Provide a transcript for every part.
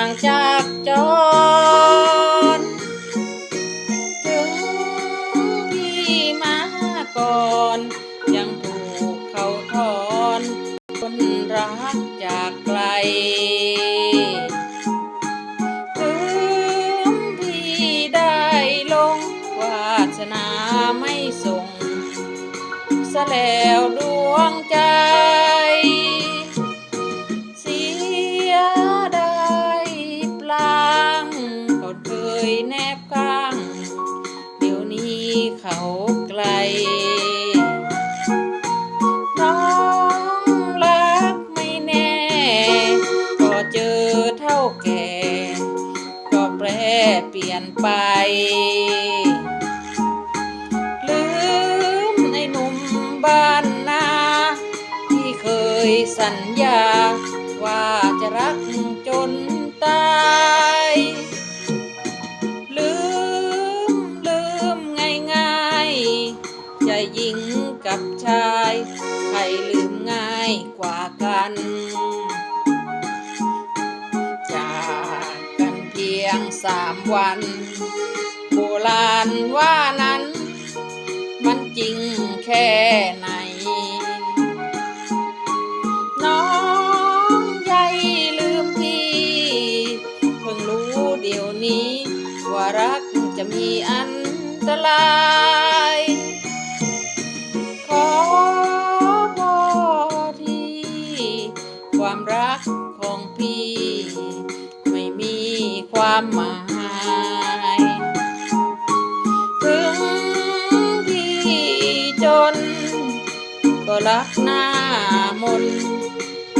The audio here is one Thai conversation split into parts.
างจากจร ถึงพี่มาก่อน ยังถูกเขาทอนคนรักจากไกลถึงพี่ได้ลงวาสนาไม่ส่ง ซะแล้วดวงใจ เปลี่ยนไป ลืมไอ้หนุ่มบ้านนา ที่เคยสัญญา ว่าจะรักจนตายลืมลืมง่ายๆใจหญิงกับชาย ใครลืมง่ายกว่ากัน งสามวัน โบราณว่านั้น มันจริงแค่ไหน น้องใยลืมพี่ เพิ่งรู้เดี๋ยวนี้ ว่ารักจะมีอันตราย ความหมาย ถึงพี่จน ก็รักหน้ามน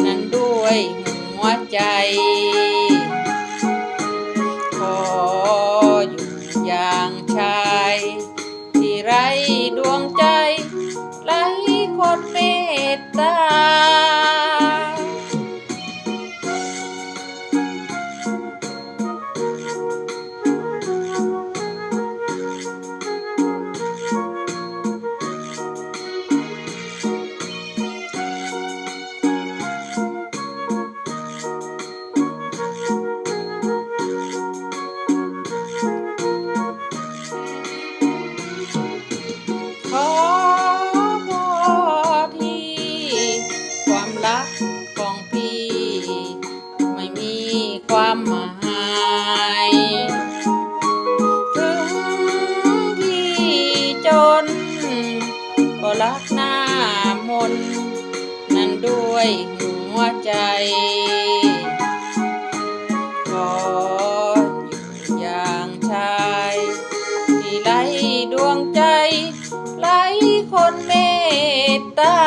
นั้นด้วยหัวใจ ขออยู่อย่างชาย ที่ไรดวงใจ ไรคนเมตตา หมายถึงพี่จน ก็รักหน้ามน นั้นด้วยหัวใจขออยู่อย่างชาย ที่ไร้ดวงใจไร้คนเมตตา